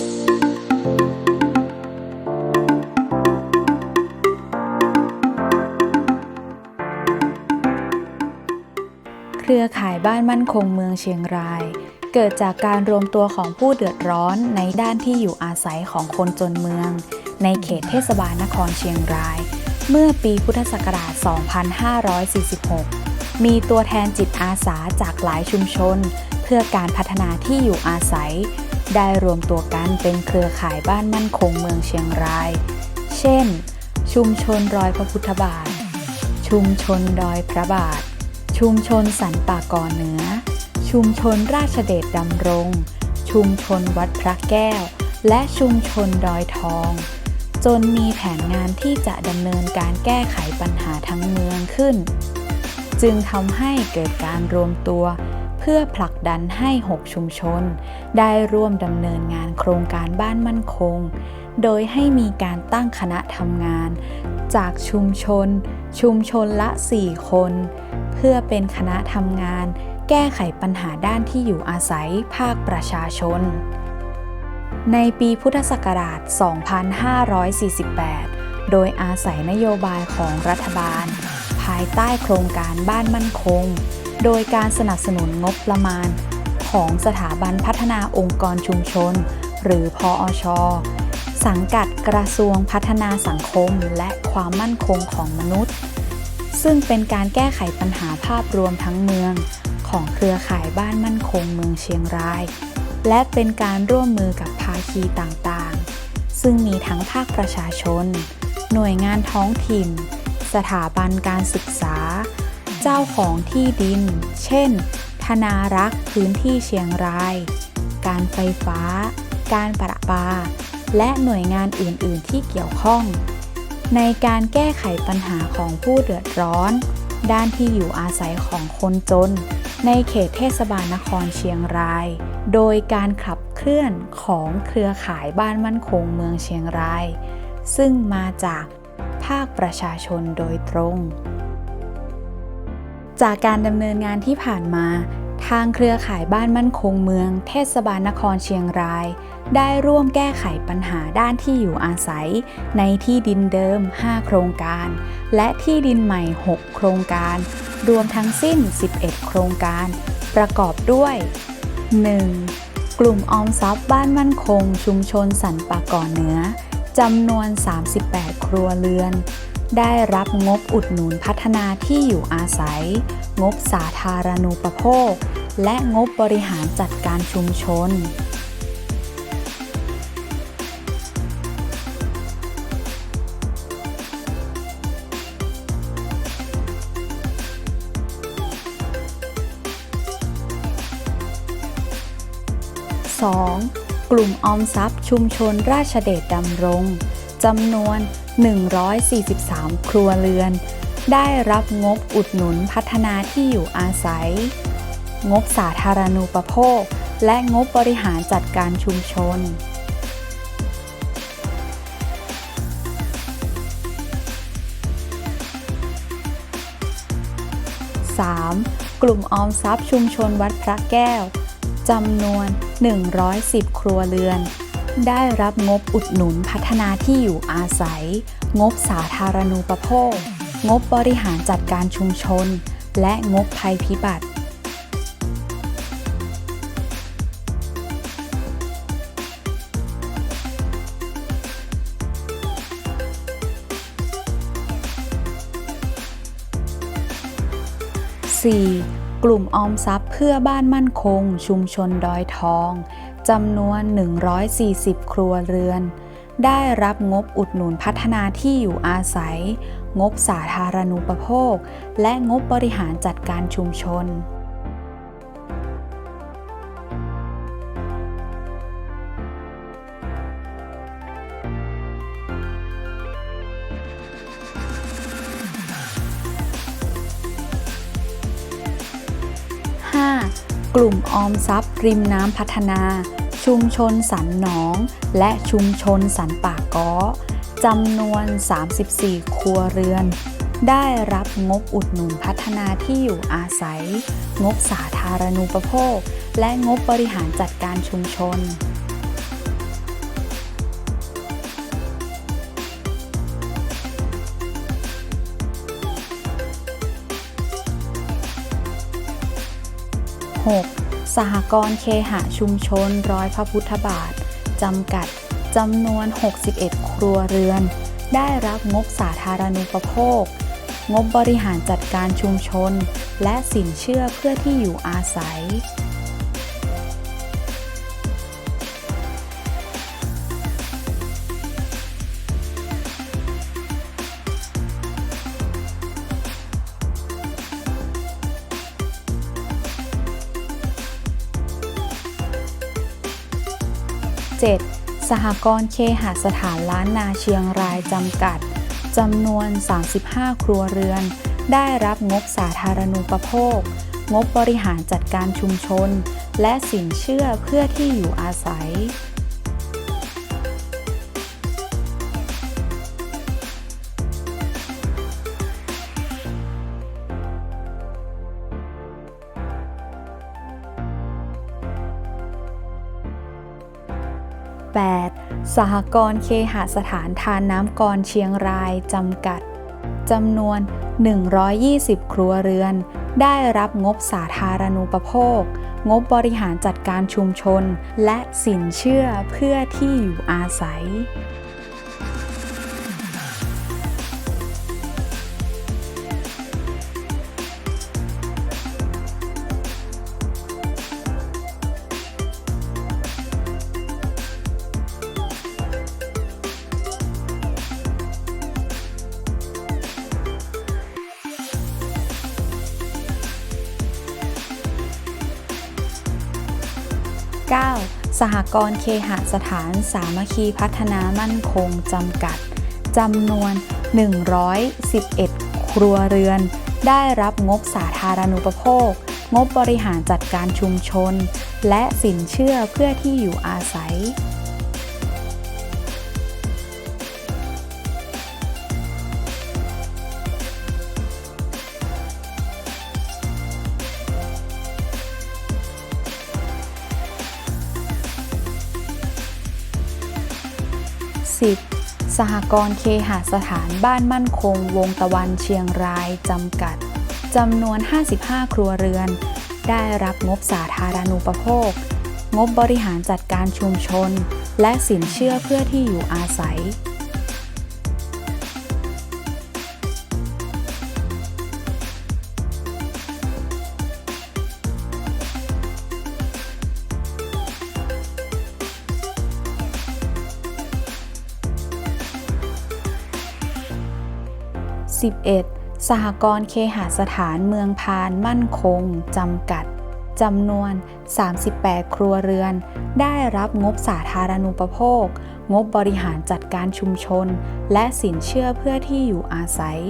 เครือข่ายบ้านมั่นคงเมืองเชียงราย เกิดจากการรวมตัวของผู้เดือดร้อนในด้านที่อยู่อาศัยของคนจนเมือง ในเขตเทศบาลนครเชียงราย เมื่อปีพุทธศักราช 2546 มีตัวแทนจิตอาสาจากหลายชุมชน เพื่อการพัฒนาที่อยู่อาศัย ได้รวมตัวกันเป็นเครือข่ายบ้านมั่นคงเมืองเชียงราย เช่น ชุมชนรอยพระพุทธบาท ชุมชนดอยพระบาท ชุมชนสันป่ากอเหนือ ชุมชนราชเดชดำรง ชุมชนวัดพระแก้ว และชุมชนดอยทอง จนมีแผนงานที่จะดำเนินการแก้ไขปัญหาทั้งเมืองขึ้น จึงทำให้เกิดการรวมตัว เพื่อผลักดันให้ 6 ชุมชน ได้ร่วมดำเนินงานโครงการบ้านมั่นคง โดยให้มีการตั้งคณะทำงาน จากชุมชน ชุมชนละ 4 คน เพื่อเป็นคณะทำงาน แก้ไขปัญหาด้านที่อยู่อาศัยภาคประชาชน ในปีพุทธศักราช 2548 โดยอาศัยนโยบายของรัฐบาล ภายใต้โครงการบ้านมั่นคง โดยการสนับสนุนงบประมาณ ของสถาบันพัฒนาองค์กรชุมชน หรือพออช สังกัดกระทรวงพัฒนาสังคมและความมั่นคงของมนุษย์ ซึ่งเป็นการแก้ไขปัญหาภาพรวมทั้งเมือง ของเครือข่ายบ้านมั่นคงเมืองเชียงราย และเป็นการร่วมมือกับภาคีต่างๆ ซึ่งมีทั้งภาคประชาชน หน่วยงานท้องถิ่น สถาบันการศึกษา เจ้าของที่ดิน เช่น ธนารักษ์พื้นที่เชียงราย การไฟฟ้า การประปา และหน่วยงานอื่น ๆ ที่เกี่ยวข้อง ในการแก้ไขปัญหาของผู้เดือดร้อน ด้านที่อยู่อาศัยของคนจน ในเขตเทศบาลนครเชียงราย โดยการขับเคลื่อนของเครือข่ายบ้านมั่นคงเมืองเชียงราย ซึ่งมาจากภาคประชาชนโดยตรง จากการดำเนินงานที่ผ่านมา ทางเครือข่ายบ้านมั่นคงเมือง เทศบาลนครเชียงราย ได้ร่วมแก้ไขปัญหาด้านที่อยู่อาศัย ในที่ดินเดิม 5 โครงการ และที่ดินใหม่ 6 โครงการ รวมทั้งสิ้น 11 โครงการ ประกอบด้วย 1. กลุ่มออมทรัพย์บ้านมั่นคง ชุมชนสันป่าก่อเหนือจำนวน 38 ครัวเรือน ได้รับงบอุดหนุนพัฒนาที่อยู่อาศัย งบสาธารณูปโภค และงบบริหารจัดการชุมชน 2. กลุ่มออมทรัพย์ชุมชนราชเดชดำรงจำนวน 143 ครัวเรือน ได้รับงบอุดหนุนพัฒนาที่อยู่อาศัย งบสาธารณูปโภค และงบบริหารจัดการชุมชน 3. กลุ่มออมทรัพย์ชุมชนวัดพระแก้ว จำนวน 110 ครัวเรือน ได้รับงบอุดหนุนพัฒนาที่อยู่อาศัย งบสาธารณูปโภค งบบริหารจัดการชุมชน และงบภัยพิบัติ 4. กลุ่มออมทรัพย์เพื่อบ้านมั่นคง ชุมชนดอยทอง จำนวน 140 ครัวเรือน ได้รับงบอุดหนุนพัฒนาที่อยู่อาศัย งบสาธารณูปโภค และงบบริหารจัดการชุมชน 5. กลุ่มออมทรัพย์ ริมน้ำพัฒนา ชุมชนสันหนอง และชุมชนสันป่าก้อจำนวน 34 ครัวเรือน ได้รับงบอุดหนุนพัฒนาที่อยู่อาศัย งบสาธารณูปโภค และงบบริหารจัดการชุมชน 6. สหกรณ์เคหะชุมชนร้อยพระพุทธบาท จำกัดจำนวน 61 ครัวเรือน ได้รับงบสาธารณูปโภค งบบริหารจัดการชุมชน และสินเชื่อเพื่อที่อยู่อาศัย 7. สหกรณ์เคหสถานล้านนาเชียงรายจำกัดจำนวน 35 ครัวเรือน ได้รับงบสาธารณูปโภค งบบริหารจัดการชุมชน และสินเชื่อเพื่อที่อยู่อาศัย 8. สหกรณ์เคหสถานทานน้ำกรเชียงรายจำกัดจำนวน 120 ครัวเรือน ได้รับงบสาธารณูปโภค งบบริหารจัดการชุมชน และสินเชื่อเพื่อที่อยู่อาศัย 9. สหกรณ์เคหสถานสามัคคีพัฒนามั่นคงจำกัดจำนวน 111 ครัวเรือน ได้รับงบสาธารณูปโภค งบบริหารจัดการชุมชน และสินเชื่อเพื่อที่อยู่อาศัย 10. สหกรณ์เคหสถานบ้านมั่นคง วงตะวันเชียงรายจำกัดจำนวน 55 ครัวเรือน ได้รับงบสาธารณูปโภค งบบริหารจัดการชุมชน และสินเชื่อเพื่อที่อยู่อาศัย 11. สหกรณ์เคหสถานเมืองพานมั่นคง จำกัดจำนวน 38 ครัวเรือน ได้รับงบสาธารณูปโภค งบบริหารจัดการชุมชน และสินเชื่อเพื่อที่อยู่อาศัย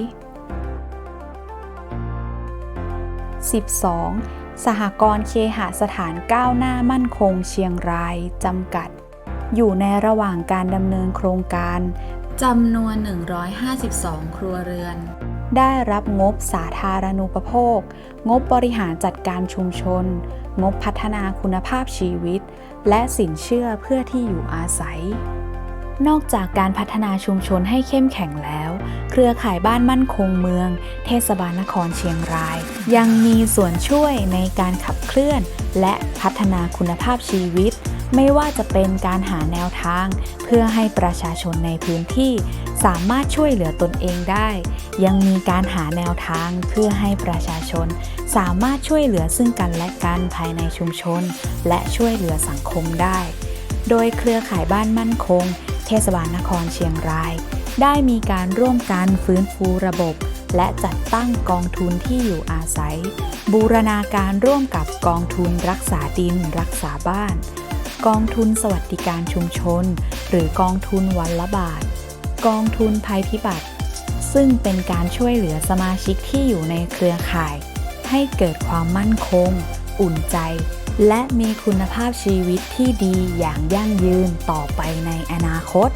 12. สหกรณ์เคหสถานก้าวหน้ามั่นคงเชียงราย จำกัด อยู่ในระหว่างการดำเนินโครงการ จำนวน 152 ครัวเรือน ได้รับงบสาธารณูปโภค งบบริหารจัดการชุมชน งบพัฒนาคุณภาพชีวิต และสินเชื่อเพื่อที่อยู่อาศัย นอกจากการพัฒนาชุมชนให้เข้มแข็งแล้ว เครือข่ายบ้านมั่นคงเมือง เทศบาลนครเชียงราย ยังมีส่วนช่วยในการขับเคลื่อน และพัฒนาคุณภาพชีวิต ไม่ว่าจะเป็นการหาแนวทาง เพื่อให้ประชาชนในพื้นที่ สามารถช่วยเหลือตนเองได้ ยังมีการหาแนวทางเพื่อให้ประชาชน สามารถช่วยเหลือซึ่งกันและกันภายในชุมชน และช่วยเหลือสังคมได้ โดยเครือข่ายบ้านมั่นคง เทศบาลนครเชียงราย ได้มีการร่วมกันฟื้นฟูระบบและจัดตั้งกองทุนที่อยู่อาศัย บูรณาการร่วมกับกองทุนรักษาดินรักษาบ้าน กองทุนสวัสดิการชุมชน หรือกองทุนวันละบาท กองทุนภัยพิบัติ ซึ่งเป็นการช่วยเหลือสมาชิกที่อยู่ในเครือข่าย ให้เกิดความมั่นคง อุ่นใจ และมีคุณภาพชีวิตที่ดีอย่างยั่งยืนต่อไปในอนาคต